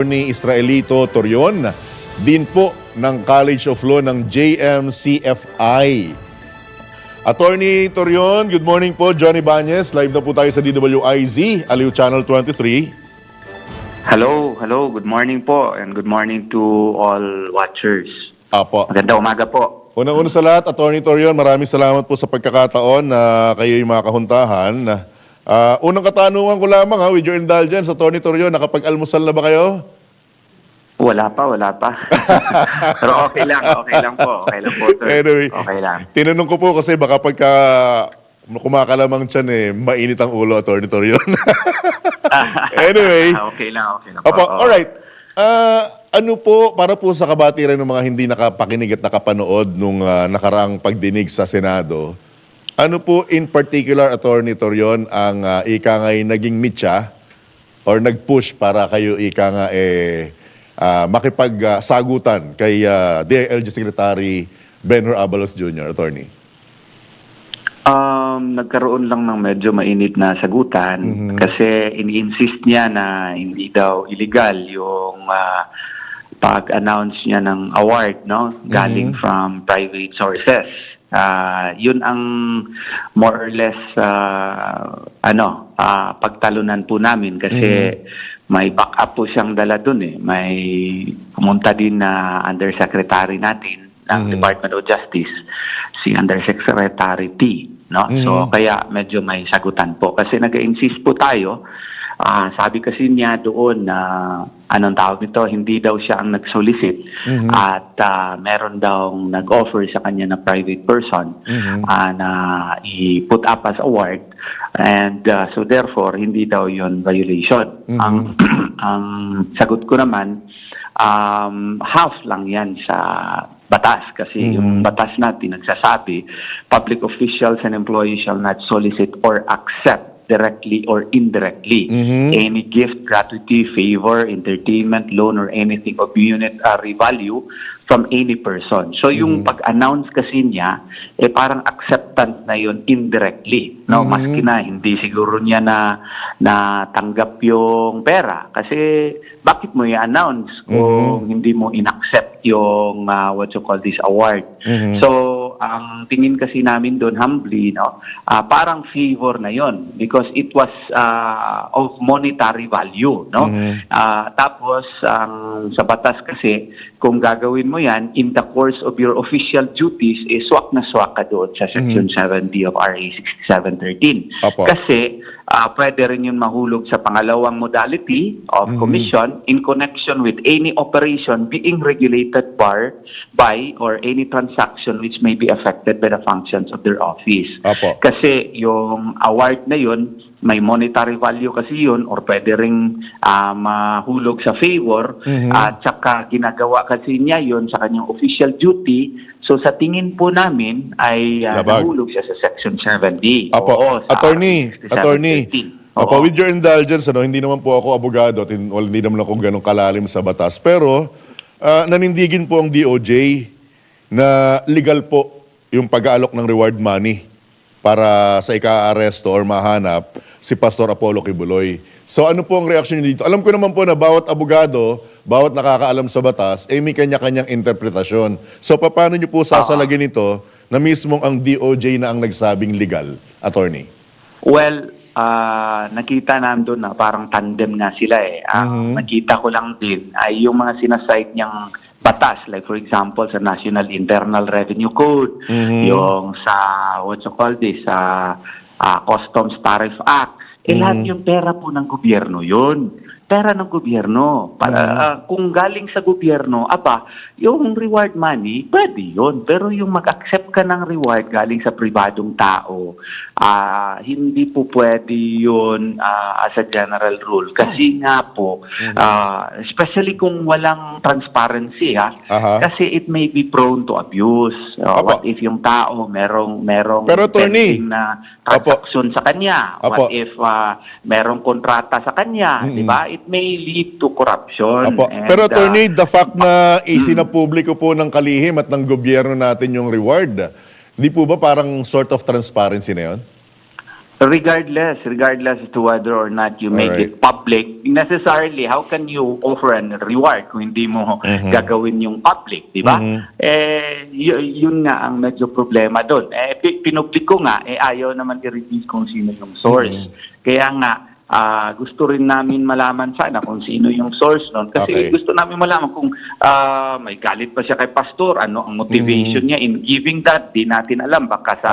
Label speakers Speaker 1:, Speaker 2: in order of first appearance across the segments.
Speaker 1: ni Israelito Torion, din po ng College of Law ng JMCFI. Attorney Torion, good morning po. Johnny Banyes, live na po tayo sa DWIZ, Aliw Channel 23.
Speaker 2: Hello, hello. Good morning po and good morning to all watchers.
Speaker 1: Apo.
Speaker 2: Maganda umaga po.
Speaker 1: Unang-una sa lahat, Attorney Torion, maraming salamat po sa pagkakataon na kayo yung mga kahuntahan. Ah, unang katanungan ko lamang, ha, with your indulgence, Attorney Torion, nakapag-almusal na ba kayo?
Speaker 2: Wala pa, wala pa. Pero okay lang, okay lang po. Okay lang po, sir.
Speaker 1: Anyway,
Speaker 2: Okay lang.
Speaker 1: tinanong ko po kasi baka pagka kumakalamang tiyan eh, mainit ang ulo, Attorney Torion. anyway,
Speaker 2: okay lang, okay lang po.
Speaker 1: Opo,
Speaker 2: Oo.
Speaker 1: alright. Ah, ano po, para po sa kabatiran ng mga hindi nakapakinig at nakapanood nung ah, nakaraang pagdinig sa Senado, ano po in particular, Attorney Torion, ang uh, ika nga'y naging mitya or nag-push para kayo ika nga eh, ah, makipagsagutan kay ah, DILG Secretary Benhur Abalos Jr., Attorney?
Speaker 2: Um, nagkaroon lang ng medyo mainit na sagutan
Speaker 1: Mhm.
Speaker 2: kasi ini-insist niya na hindi daw illegal yung ah, pag-announce niya ng award no galing from private sources. Ah, yun ang more or less ah, ano ah, pagtalunan po namin kasi may backup po siyang dala dun eh. May pumunta din na undersecretary natin ng
Speaker 1: Mhm.
Speaker 2: Department of Justice si Undersecretary T. No? So, kaya medyo may sagutan po. Kasi nag-insist po tayo, ah, sabi kasi niya doon na, anong tawag nito, hindi daw siya ang nag-solicit. At ah, meron daw nag-offer sa kanya na private person ah, na i-put up as award. And ah, so therefore hindi daw yon violation. Ang ang sagot ko naman um, half lang yan sa batas. Kasi yung batas natin nagsasabi public officials and employees shall not solicit or accept directly or indirectly any gift, gratuity, favor, entertainment, loan, or anything of unitary value from any person. So yung pag-announce kasi niya, eh parang acceptance na yun indirectly. No? Maski na hindi siguro niya na natanggap yung pera. Kasi bakit mo i-announce kung hindi mo in-accept yung uh, what you call this award? So ang tingin kasi namin doon humbly no ah, parang favor na yon because it was ah, of monetary value no? Ah, tapos ang sa batas kasi kung gagawin mo yan in the course of your official duties eh swak na swak ka doon sa section 7D of RA 6713
Speaker 1: Apo.
Speaker 2: kasi ah, pwede rin yun mahulog sa pangalawang modality of commission in connection with any operation being regulated by, by or any transaction which may be affected by the functions of their office.
Speaker 1: Apo.
Speaker 2: Kasi yung award na yun, may monetary value kasi yun or pwede ring ah, mahulog sa favor at saka ginagawa kasi niya yun sa kanyang official duty. So sa tingin po namin ay
Speaker 1: Labag.
Speaker 2: nahulog siya sa Section 7D.
Speaker 1: Apo,
Speaker 2: Oo, sa
Speaker 1: attorney,
Speaker 2: 6713.
Speaker 1: attorney.
Speaker 2: Oo.
Speaker 1: Apo, with your indulgence, ano, hindi naman po ako abogado at well, hindi naman ako ganong kalalim sa batas. Pero, ah, nanindigin po ang DOJ na legal po yung pag-aalok ng reward money para sa ika-aresto or mahanap si Pastor Apollo Kibuloy. So ano po ang reaksyon niyo dito? Alam ko naman po na bawat abogado, bawat nakakaalam sa batas, eh may kanya-kanyang interpretasyon. So paano niyo po sasalagin ito na mismong ang DOJ na ang nagsabing legal, attorney?
Speaker 2: Well, ah, nakita nandun na parang tandem nga sila eh. Ang nakita ko lang din ay yung mga sinasite niyang batas like for example sa National Internal Revenue Code, yung sa what you call this sa ah, Customs Tariff Act. Eh lahat yung pera po ng gobyerno yun. Pera ng gobyerno. Para, ah, kung galing sa gobyerno, aba, yung reward money, pwede yun. Pero yung mag-accept ka ng reward galing sa pribadong tao, ah, hindi po pwede yun ah, as a general rule. Kasi nga po, ah, especially kung walang transparency, ha?
Speaker 1: Aha.
Speaker 2: kasi it may be prone to abuse. Uh,
Speaker 1: Apo.
Speaker 2: what if yung tao merong merong
Speaker 1: Pero, Tony,
Speaker 2: pending na
Speaker 1: Apo.
Speaker 2: transaction sa kanya?
Speaker 1: Apo.
Speaker 2: What if ah, merong kontrata sa kanya, 'di ba? It may lead to corruption.
Speaker 1: Apo.
Speaker 2: And,
Speaker 1: Pero
Speaker 2: ah,
Speaker 1: attorney, the fact na isinapubliko po ng kalihim at ng gobyerno natin yung reward, di po ba parang sort of transparency na yun?
Speaker 2: Regardless, regardless to whether or not you make
Speaker 1: Alright.
Speaker 2: it public, necessarily, how can you offer a reward kung hindi mo
Speaker 1: Mm-hmm.
Speaker 2: gagawin yung public, di ba? Eh, y- yun nga ang medyo problema doon. Eh, pi- ko nga, eh, ayaw naman i-release kung sino yung source.
Speaker 1: Mm-hmm.
Speaker 2: Kaya nga, ah, gusto rin namin malaman sana kung sino yung source noon. Kasi
Speaker 1: Okay.
Speaker 2: gusto namin malaman kung ah, may galit pa siya kay pastor, ano ang motivation niya in giving that, di natin alam. Baka sa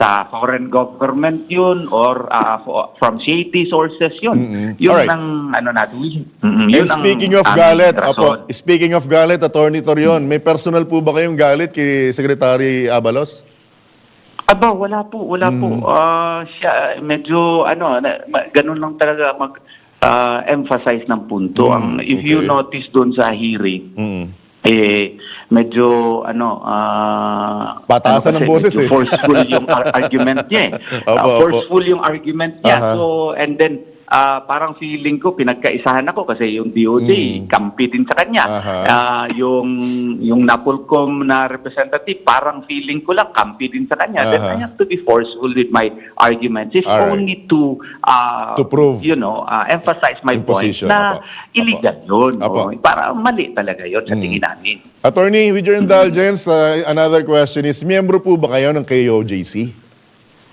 Speaker 2: sa foreign government yun or fo- from shady sources yun.
Speaker 1: Mm-mm.
Speaker 2: Yun
Speaker 1: Alright.
Speaker 2: ang ano natin.
Speaker 1: And
Speaker 2: Yun ang
Speaker 1: speaking of
Speaker 2: aming
Speaker 1: galit, apo, speaking of galit, Attorney Torion, may personal po ba kayong galit kay Secretary Abalos?
Speaker 2: Aba, wala po, wala po.
Speaker 1: Mm.
Speaker 2: Ah, siya, medyo, ano, na, ganun lang talaga mag ah, emphasize ng punto.
Speaker 1: Mm,
Speaker 2: ang, if you
Speaker 1: okay.
Speaker 2: notice doon sa hearing,
Speaker 1: Mm.
Speaker 2: eh, medyo, ano, ah,
Speaker 1: Pataasan
Speaker 2: ano
Speaker 1: ng boses eh.
Speaker 2: forceful yung ar- argument niya eh. Ah,
Speaker 1: opo.
Speaker 2: forceful yung argument niya.
Speaker 1: Aha.
Speaker 2: So, and then, ah, parang feeling ko, pinagkaisahan ako kasi yung DOJ, kampi din sa kanya.
Speaker 1: Mm. Aha.
Speaker 2: Ah, yung, yung Napolcom na representative, parang feeling ko lang, kampi din sa kanya. Then
Speaker 1: Aha.
Speaker 2: I have to be forceful with my arguments. It's
Speaker 1: Alright.
Speaker 2: only to, ah,
Speaker 1: To prove.
Speaker 2: you know, ah, emphasize my
Speaker 1: Yung
Speaker 2: point na
Speaker 1: Apo.
Speaker 2: illegal yun.
Speaker 1: Apo.
Speaker 2: oh. Para mali talaga yun sa tingin namin.
Speaker 1: Attorney, with your indulgence, uh, another question is, miyembro po ba kayo ng KOJC?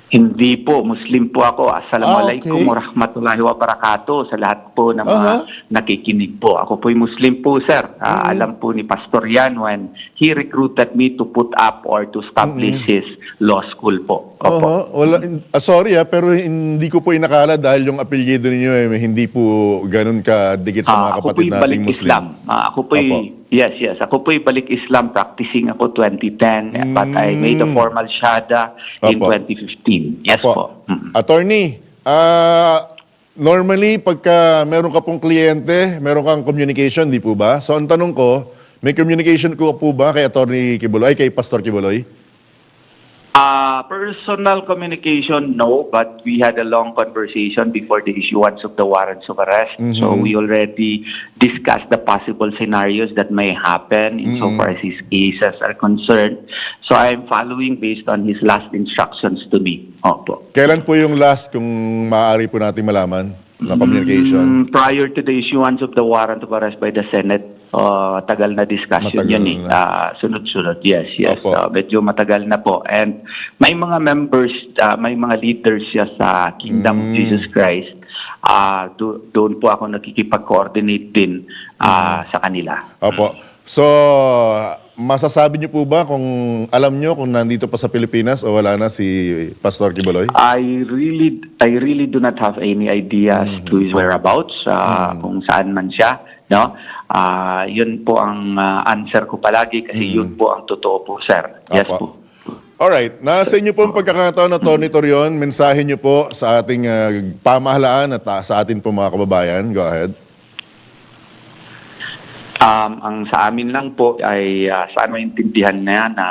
Speaker 2: Hindi po, Muslim po ako. Assalamualaikum
Speaker 1: Ah, okay.
Speaker 2: warahmatullahi wabarakatuh sa lahat po ng mga
Speaker 1: Aha.
Speaker 2: nakikinig po. Ako po'y Muslim po, sir. Ah, Alam po ni Pastor Yan when he recruited me to put up or to establish his law school po. Opo.
Speaker 1: Oho, wala, ah, sorry ah, pero hindi ko po inakala dahil yung apelyido ninyo eh, hindi po ganun kadikit sa mga
Speaker 2: Ah, ako
Speaker 1: kapatid nating Muslim.
Speaker 2: Islam. Ah, ako po'y,
Speaker 1: Opo.
Speaker 2: Yes, yes. Ako po'y balik Islam practicing ako 2010 but I made a formal in
Speaker 1: Mm. Opo.
Speaker 2: 2015. Yes po. Mm.
Speaker 1: Attorney, ah, normally pagka meron ka pong kliyente, meron kang communication, di po ba? So ang tanong ko, may communication ko po ba kay Attorney Kibuloy, kay Pastor Kibuloy?
Speaker 2: Uh, personal communication, no, but we had a long conversation before the issuance of the warrants of arrest. So we already discussed the possible scenarios that may happen insofar as his cases are concerned. So I'm following based on his last instructions to me. Opo.
Speaker 1: Kailan po yung last kung maaari po natin malaman na communication?
Speaker 2: Mm, prior to the issuance of the warrant of arrest by the Senate, uh, tagal na discussion
Speaker 1: Matagal
Speaker 2: yun eh. Ah, sunod-sunod, yes, yes.
Speaker 1: Opo.
Speaker 2: Ah, medyo matagal na po. And may mga members, ah, may mga leaders siya sa Kingdom
Speaker 1: Mm.
Speaker 2: of Jesus Christ. Ah, do- doon po ako nakikipag-coordinate din ah,
Speaker 1: Mm.
Speaker 2: sa kanila.
Speaker 1: Opo. So, masasabi niyo po ba kung alam niyo kung nandito pa sa Pilipinas o wala na si Pastor Kibuloy?
Speaker 2: I really I really do not have any idea as to his whereabouts uh, kung saan man siya no Ah, yun po ang ah, answer ko palagi kasi yun po ang totoo po sir yes
Speaker 1: Apo.
Speaker 2: po
Speaker 1: Alright, nasa inyo po ang pagkakataon na Tony Torion. Mensahe niyo po sa ating ah, pamahalaan at ah, sa atin po mga kababayan. Go ahead.
Speaker 2: Um, ang sa amin lang po ay uh, saan maintindihan na, na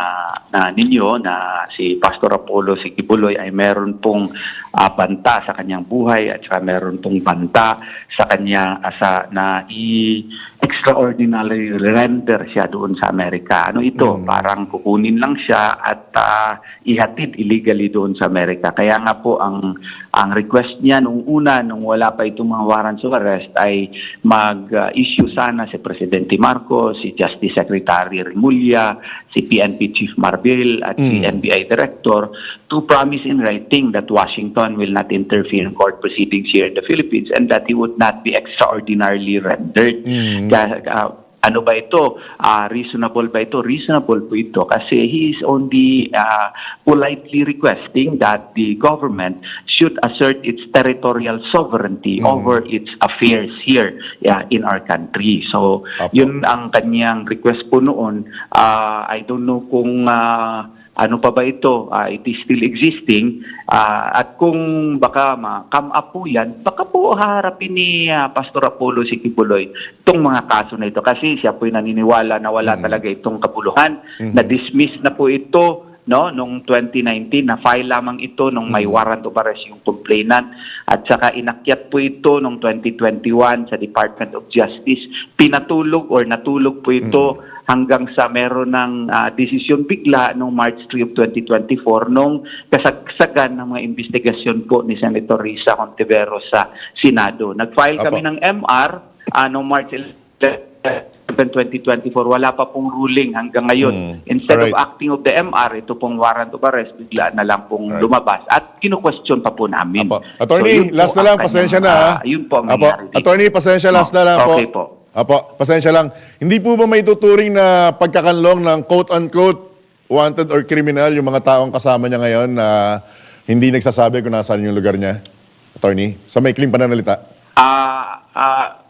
Speaker 2: na ninyo na si Pastor Apollo si Kibuloy ay meron pong ah, banta sa kanyang buhay at saka meron pong banta sa kanya ah, sa na i extraordinary render siya doon sa Amerika. Ano ito? Parang kukunin lang siya at ah, ihatid illegally doon sa Amerika. Kaya nga po ang ang request niya nung una nung wala pa itong mga warrants of arrest ay mag-issue sana si Presidente Marcos, si Justice Secretary Remulla, si PNP Chief Marbil at si NBI Director to promise in writing that Washington will not interfere in court proceedings here in the Philippines and that he would not be extraordinarily rendered. Kaya, ah, ano ba ito? Ah, reasonable ba ito? Reasonable po ito kasi he is only ah, politely requesting that the government should assert its territorial sovereignty over its affairs here yeah, in our country. So,
Speaker 1: Apo.
Speaker 2: yun ang kanyang request po noon. Ah, I don't know kung ah, ano pa ba ito? Ah, it is still existing. Ah, at kung baka ma-come up po yan, baka po haharapin ni ah, Pastor Apollo si Kibuloy itong mga kaso na ito. Kasi siya po'y naniniwala na wala talaga itong kabuluhan. Na-dismiss na po ito no nung 2019 na file lamang ito nung may warrant of arrest yung complainant at saka inakyat po ito nung 2021 sa Department of Justice pinatulog or natulog po ito hanggang sa meron ng ah, desisyon bigla noong March 3 of 2024 nung kasagsagan ng mga investigasyon po ni Senator Risa Contiveros sa Senado. Nag-file kami ng MR ah, noong March 11, 2024. Wala pa pong ruling hanggang ngayon.
Speaker 1: Hmm.
Speaker 2: Instead of
Speaker 1: Alright.
Speaker 2: acting of the MR, ito pong warrant of arrest, bigla na lang pong
Speaker 1: Alright.
Speaker 2: lumabas. At kinu-question pa po namin.
Speaker 1: Apo. Attorney,
Speaker 2: So, yun po
Speaker 1: last na
Speaker 2: ang
Speaker 1: lang, pasensya na. ha?
Speaker 2: ah, yun po ang
Speaker 1: Apo.
Speaker 2: dito.
Speaker 1: Attorney, pasensya last na lang po.
Speaker 2: Okay po.
Speaker 1: Apo, pasensya lang. Hindi po ba may tuturing na pagkakanlong ng quote-unquote wanted or criminal yung mga taong kasama niya ngayon na hindi nagsasabi kung nasaan yung lugar niya? Attorney, sa may kling pananalita.
Speaker 2: Ah, ah,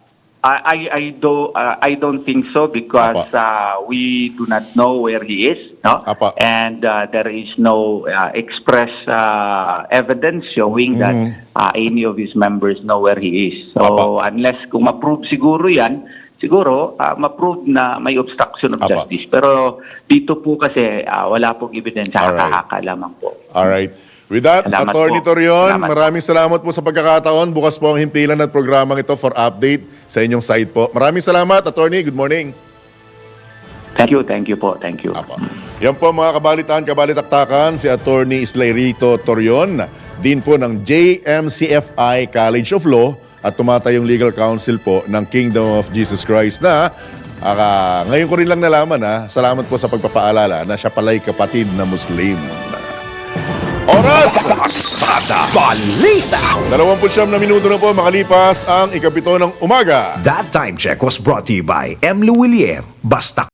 Speaker 2: I I do ah, I don't think so because uh, we do not know where he is, no?
Speaker 1: Apa.
Speaker 2: And uh, there is no uh, express uh, evidence showing that
Speaker 1: Mhm.
Speaker 2: uh, any of his members know where he is. So
Speaker 1: Apa.
Speaker 2: unless kung ma-prove siguro 'yan, siguro uh, ma-prove na may obstruction of
Speaker 1: Apa.
Speaker 2: justice. Pero dito po kasi ah, wala pong ebidensya,
Speaker 1: Alright.
Speaker 2: haka lamang po.
Speaker 1: All right. With that,
Speaker 2: Salamat
Speaker 1: Attorney
Speaker 2: po.
Speaker 1: Torion,
Speaker 2: Salamat.
Speaker 1: maraming salamat po sa pagkakataon. Bukas po ang hintilan at programang ito for update sa inyong site po. Maraming salamat, Attorney. Good morning.
Speaker 2: Thank you, thank you po, thank you.
Speaker 1: Apo. Yan po mga kabalitaan, kabalitaktakan, si Attorney Islairito Torion, din po ng JMCFI College of Law at tumatayong legal counsel po ng Kingdom of Jesus Christ na ah, ngayon ko rin lang nalaman ha, salamat po sa pagpapaalala na siya pala'y kapatid na Muslim. Oras!
Speaker 3: Pasada Balita.
Speaker 1: 29 na minuto na po makalipas ang ikapito ng umaga.
Speaker 3: That time check was brought to you by M. William. Basta